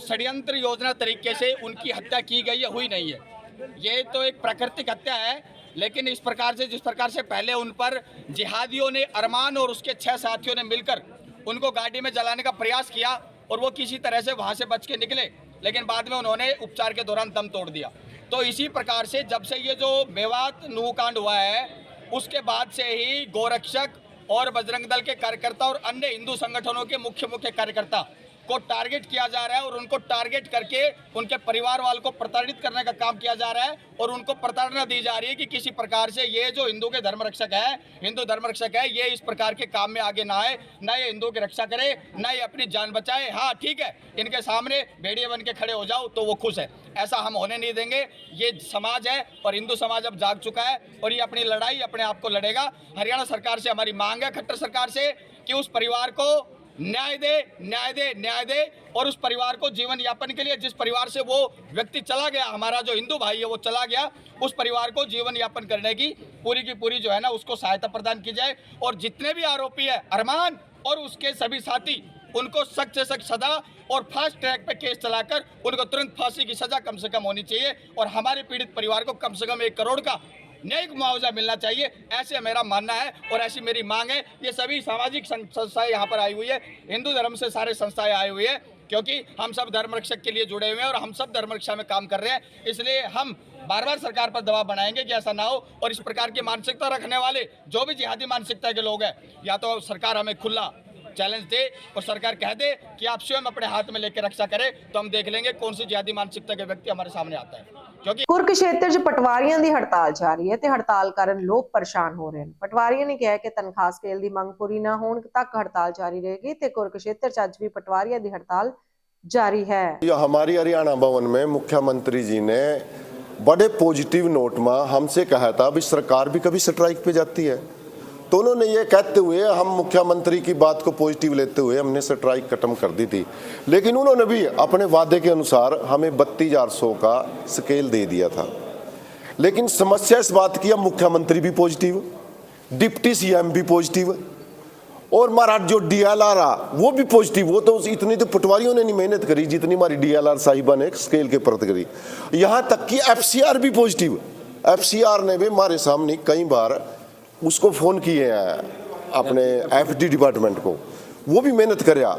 षड्यंत्र योजना तरीके से उनकी हत्या की गई है हुई नहीं है ये तो एक प्राकृतिक हत्या है लेकिन इस प्रकार से जिस प्रकार से पहले उन पर जिहादियों ने अरमान और उसके छह साथियों ने मिलकर उनको गाड़ी में जलाने का प्रयास किया और वो किसी तरह से वहाँ से बच के निकले, लेकिन बाद में उन्होंने उपचार के दौरान दम तोड़ दिया। तो इसी प्रकार से जब से ये जो मेवात नूह कांड हुआ है, उसके बाद से ही गोरक्षक और बजरंग दल के कार्यकर्ता और अन्य हिंदू संगठनों के मुख्य मुख्य कार्यकर्ता को टारगेट किया जा रहा है और उनको टारगेट करके उनके परिवार वालों को प्रताड़ित करने का काम किया जा रहा है और उनको प्रताड़ना दी जा रही है कि किसी प्रकार से ये जो हिंदू के धर्म रक्षक है, हिंदू धर्म रक्षक है, ये इस प्रकार के काम में आगे ना आए, ना ये हिंदू की रक्षा करे, ना ये अपनी जान बचाए। हाँ ठीक है, इनके सामने भेड़िए बन के खड़े हो जाओ तो वो खुश है। ऐसा हम होने नहीं देंगे। ये समाज है और हिंदू समाज अब जाग चुका है और ये अपनी लड़ाई अपने आप को लड़ेगा। हरियाणा सरकार से हमारी मांग है, खट्टर सरकार से, कि उस परिवार को न्याय दे न्याय दे न्याय दे और उस परिवार को जीवन यापन के लिए जिस परिवार से वो व्यक्ति चला गया, हमारा जो हिंदू भाई है वो चला गया, उस परिवार को जीवन यापन करने की पूरी की पूरी जो है ना उसको सहायता प्रदान की जाए और जितने भी आरोपी है, अरमान और उसके सभी साथी, उनको सख्त से सख्त सजा और फास्ट ट्रैक पे केस चलाकर उनको तुरंत फांसी की सजा कम से कम होनी चाहिए और हमारे पीड़ित परिवार को कम से कम एक करोड़ का न्यायिक मुआवजा मिलना चाहिए। ऐसे मेरा मानना है और ऐसी मेरी मांग है। ये सभी सामाजिक संस्थाएँ यहाँ पर आई हुई है। हिंदू धर्म से सारे संस्थाएँ आई हुई है, क्योंकि हम सब धर्म रक्षक के लिए जुड़े हुए हैं और हम सब धर्म रक्षा में काम कर रहे हैं। इसलिए हम बार बार सरकार पर दबाव बनाएँगे कि ऐसा ना हो और इस प्रकार की मानसिकता रखने वाले जो भी जिहादी मानसिकता के लोग हैं, या तो सरकार हमें खुला चैलेंज दे और सरकार कह दे कि आप स्वयं अपने हाथ में लेकर रक्षा करें तो हम देख लेंगे कौन सी जिहादी मानसिकता के व्यक्ति हमारे सामने आता है। क्योंकि ਕੁਰਕਸ਼ੇਤਰ 'ਚ ਪਟਵਾਰੀਆਂ ਦੀ ਹੜਤਾਲ ਜਾਰੀ ਹੈ ਤੇ ਹੜਤਾਲ ਕਾਰਨ ਲੋਕ ਪਰੇਸ਼ਾਨ ਹੋ ਰਹੇ ਨੇ ਪਟਵਾਰੀਆਂ ਨੇ ਕਿਹਾ ਕਿ ਤਨਖਾਹ ਸਕੇਲ ਦੀ ਮੰਗ ਪੂਰੀ ਨਾ ਹੋਣ ਤੱਕ ਹੜਤਾਲ ਜਾਰੀ ਰਹੇਗੀ ਤੇ ਕੁਰਕਸ਼ੇਤਰ 'ਚ ਅੱਜ ਵੀ ਪਟਵਾਰੀਆਂ ਦੀ ਹੜਤਾਲ ਜਾਰੀ ਹੈ ये हमारी हरियाणा भवन में मुख्यमंत्री जी ने बड़े पॉजिटिव नोट में हमसे कहा था अभी सरकार भी कभी स्ट्राइक पे जाती है तो उन्होंने ये कहते हुए, हम मुख्यमंत्री की बात को पॉजिटिव लेते हुए हमने स्ट्राइक खत्म कर दी थी। लेकिन उन्होंने भी अपने वादे के अनुसार हमें बत्तीस हज़ार सौ का स्केल दे दिया था। लेकिन समस्या इस बात की, अब मुख्यमंत्री भी पॉजिटिव डिप्टी सीएम भी पॉजिटिव और हमारा जो डीएलआर आ, वो भी पॉजिटिव वो तो उस- इतनी तो पटवारियों ने नहीं मेहनत करी जितनी हमारी डीएलआर साहिबा ने स्केल के परत करी। यहाँ तक कि एफसीआर भी पॉजिटिव एफसीआर ने भी हमारे सामने कई बार उसको फ़ोन किए हैं अपने एफडी डिपार्टमेंट को। वो भी मेहनत करया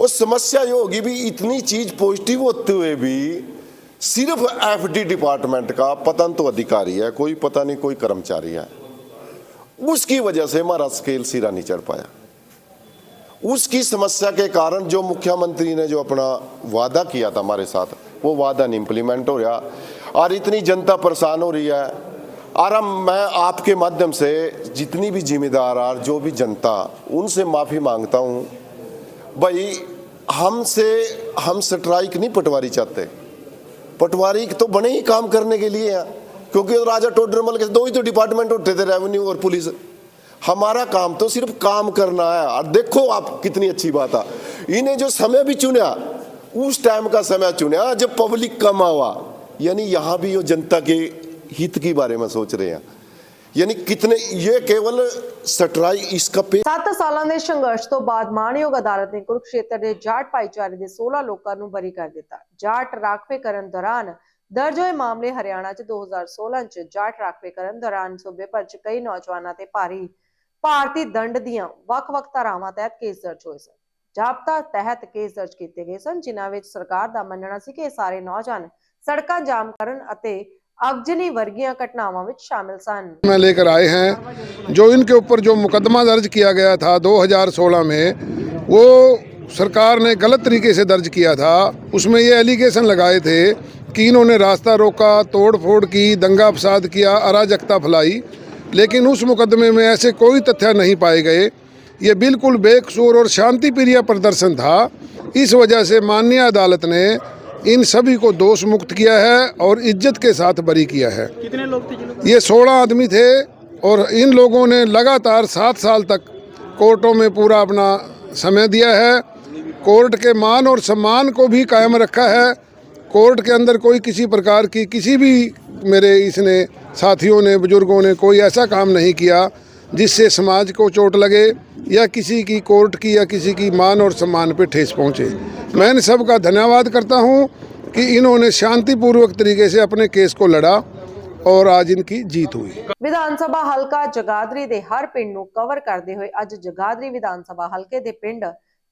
और समस्या ये होगी भी इतनी चीज़ पॉजिटिव होते हुए भी सिर्फ़ एफडी डिपार्टमेंट का पतन तो अधिकारी है, कोई पता नहीं, कोई कर्मचारी है। उसकी वजह से हमारा स्केल सिरा नहीं चढ़ पाया। उसकी समस्या के कारण जो मुख्यमंत्री ने जो अपना वादा किया था हमारे साथ, वो वादा नहीं इम्प्लीमेंट हो रहा। और इतनी जनता परेशान हो रही है और हम मैं आपके माध्यम से जितनी भी जिम्मेदार और जो भी जनता, उनसे माफ़ी माँगता हूँ। भाई, हमसे, हम स्ट्राइक नहीं पटवारी चाहते। पटवारी तो बने ही काम करने के लिए हैं, क्योंकि राजा टोडरमल के दो ही तो डिपार्टमेंट होते थे रेवेन्यू और पुलिस हमारा काम तो सिर्फ़ काम करना है, और देखो आप कितनी अच्छी बात है। इन्हें जो समय भी चुना, उस टाइम का समय चुना, जब पब्लिक कम हुआ। यानी यहाँ भी वो जनता के हित के बारे में सोच रहे हैं यानी कितने ये केवल सटराई इसका पे 7 ਸਾਲਾਂ ਦੇ ਸੰਘਰਸ਼ ਤੋਂ ਬਾਅਦ ਮਾਣਯੋਗ ਅਦਾਲਤ ਨੇ ਕੁਰਕਸ਼ੇਤਰ ਦੇ ਜਾਟ ਭਾਈਚਾਰੇ ਦੇ 16 ਲੋਕਾਂ ਨੂੰ ਬਰੀ ਕਰ ਦਿੱਤਾ ਜਾਟ ਰਾਖਵੇਕਰਨ ਦੌਰਾਨ ਦਰਜ ਹੋਏ ਮਾਮਲੇ ਹਰਿਆਣਾ 'ਚ 2016 'ਚ ਜਾਟ ਰਾਖਵੇਕਰਨ ਦੌਰਾਨ ਸੂਬੇ ਭਰ 'ਚ ਕਈ ਨੌਜਵਾਨਾਂ ਤੇ ਭਾਰੀ ਭਾਰਤੀ ਦੰਡ ਦੀਆਂ ਵੱਖ-ਵੱਖ ਧਾਰਾਵਾਂ ਤਹਿਤ ਕੇਸ ਦਰਜ ਹੋਏ ਸਨ ਜਾਬਤਾ ਤਹਿਤ ਕੇਸ ਦਰਜ ਕੀਤੇ ਗਏ ਸਨ ਜਿਨ੍ਹਾਂ ਵਿੱਚ ਸਰਕਾਰ ਦਾ ਮੰਨਣਾ ਸੀ ਕਿ ਇਹ ਸਾਰੇ ਨੌਜਵਾਨ ਸੜਕਾਂ ਜਾਮ ਕਰਨ ਅਤੇ अगजनी वर्गीय घटनाओं शामिल सन। मैं लेकर आए हैं, जो इनके ऊपर जो मुकदमा दर्ज किया गया था 2016 में, वो सरकार ने गलत तरीके से दर्ज किया था। उसमें ये एलिगेशन लगाए थे कि इन्होंने रास्ता रोका तोड़ फोड़ की, दंगा फसाद किया, अराजकता फैलाई। लेकिन उस मुकदमे में ऐसे कोई तथ्य नहीं पाए गए। ये बिल्कुल बेकसूर और शांति प्रिय प्रदर्शन था। इस वजह से माननीय अदालत ने इन सभी को दोष मुक्त किया है और इज़्ज़त के साथ बरी किया है। कितने लोग थे ये सोलह आदमी थे और इन लोगों ने लगातार सात साल तक कोर्टों में पूरा अपना समय दिया है। कोर्ट के मान और सम्मान को भी कायम रखा है। कोर्ट के अंदर कोई किसी प्रकार की किसी भी मेरे इसने साथियों ने बुज़ुर्गों ने कोई ऐसा काम नहीं किया। जिससे समाज को चोट लगे या किसी की कोर्ट की या किसी की मान और सम्मान पे ठेस पहुंचे मैं इन सब का धन्यवाद करता हूं कि इन्होंने शांतिपूर्वक तरीके से अपने केस को लड़ा और आज इनकी जीत हुई ਵਿਧਾਨ ਸਭਾ ਹਲਕਾ ਜਗਾਦਰੀ ਦੇ ਹਰ ਪਿੰਡ ਨੂੰ ਕਵਰ ਕਰਦੇ ਹੋਏ ਅੱਜ ਜਗਾਦਰੀ ਵਿਧਾਨ ਸਭਾ ਹਲਕੇ ਦੇ ਪਿੰਡ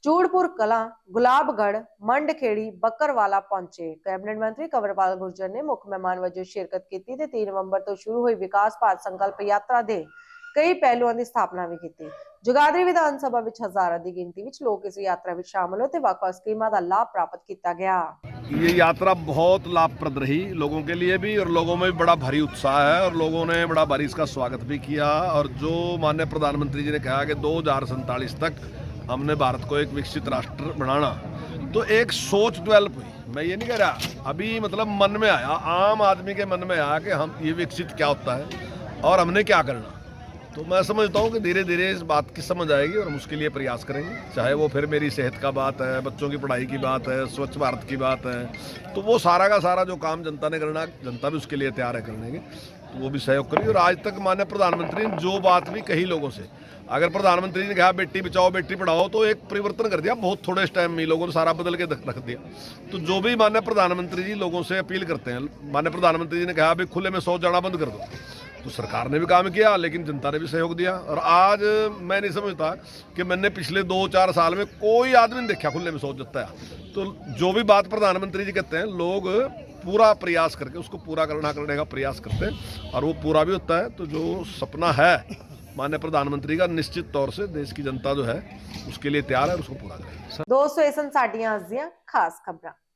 ਚੂੜਪੁਰ ਕਲਾਂ ਗੁਲਾਬਗੜ ਮੰਡਖੇੜੀ ਬੱਕਰਵਾਲਾ ਪਹੁੰਚੇ ਕੈਬਨਿਟ ਮੰਤਰੀ ਕੰਵਰਪਾਲ ਗੁਰਜਰ ਨੇ ਮੁੱਖ ਮਹਿਮਾਨ ਵਜੋਂ ਸ਼ਿਰਕਤ ਕੀਤੀ ਤੇ 3 ਨਵੰਬਰ ਤੋਂ ਸ਼ੁਰੂ ਹੋਈ ਵਿਕਾਸ ਭਾਰਤ ਸੰਕਲਪ ਯਾਤਰਾ ਦੇ ਕਈ ਪਹਿਲੂਆਂ ਦੀ ਸਥਾਪਨਾ ਵੀ ਕੀਤੀ ਜਗਾਦਰੀ ਵਿਧਾਨ ਸਭਾ ਵਿੱਚ ਹਜ਼ਾਰਾਂ ਦੀ ਗਿਣਤੀ ਵਿੱਚ ਲੋਕ ਇਸ ਯਾਤਰਾ ਵਿੱਚ ਸ਼ਾਮਲ ਹੋਏ ਤੇ ਵੱਖ-ਵੱਖ ਸਕੀਮਾਂ ਦਾ ਲਾਭ ਪ੍ਰਾਪਤ ਕੀਤਾ ਗਿਆ ये यात्रा बहुत लाभप्रद रही लोगों के लिए भी और लोगों में भी बड़ा भारी उत्साह है और लोगों ने बड़ा भारी इसका स्वागत भी किया और जो माननीय प्रधानमंत्री जी ने कहा कि दो तक हमने भारत को एक विकसित राष्ट्र बनाना तो एक सोच डेवलप हुई मैं ये नहीं कह रहा अभी मतलब मन में आया आम आदमी के मन में आया कि हम ये विकसित क्या होता है और हमने क्या करना तो मैं समझता हूँ कि धीरे धीरे इस बात की समझ आएगी और हम उसके लिए प्रयास करेंगे। चाहे वो फिर मेरी सेहत का बात है, बच्चों की पढ़ाई की बात है, स्वच्छ भारत की बात है तो वो सारा का सारा जो काम जनता ने करना, जनता भी उसके लिए तैयार है करने के तो वो भी सहयोग करेगी। और आज तक मान्य प्रधानमंत्री ने जो बात भी कही लोगों से, अगर प्रधानमंत्री ने कहा, बेटी बचाओ, बेटी पढ़ाओ तो एक परिवर्तन कर दिया, बहुत थोड़े इस टाइम में लोगों ने सारा बदल के रख दिया। तो जो भी मान्य प्रधानमंत्री जी लोगों से अपील करते हैं मान्य प्रधानमंत्री जी ने कहा, अभी खुले में शौच जाना बंद कर दो। तो सरकार ने भी काम किया, लेकिन जनता ने भी सहयोग दिया। और आज मैं नहीं समझता कि मैंने पिछले दो चार साल में कोई आदमी नहीं देखा खुले में सोच जता है तो जो भी बात प्रधानमंत्री जी कहते हैं, लोग पूरा प्रयास करके, उसको पूरा करना करने का प्रयास करते हैं, और वो पूरा भी होता है तो जो सपना है मान्य प्रधानमंत्री का, निश्चित तौर से देश की जनता जो है, उसके लिए तैयार है उसको पूरा करेगी। दोस्तों खास खबरें।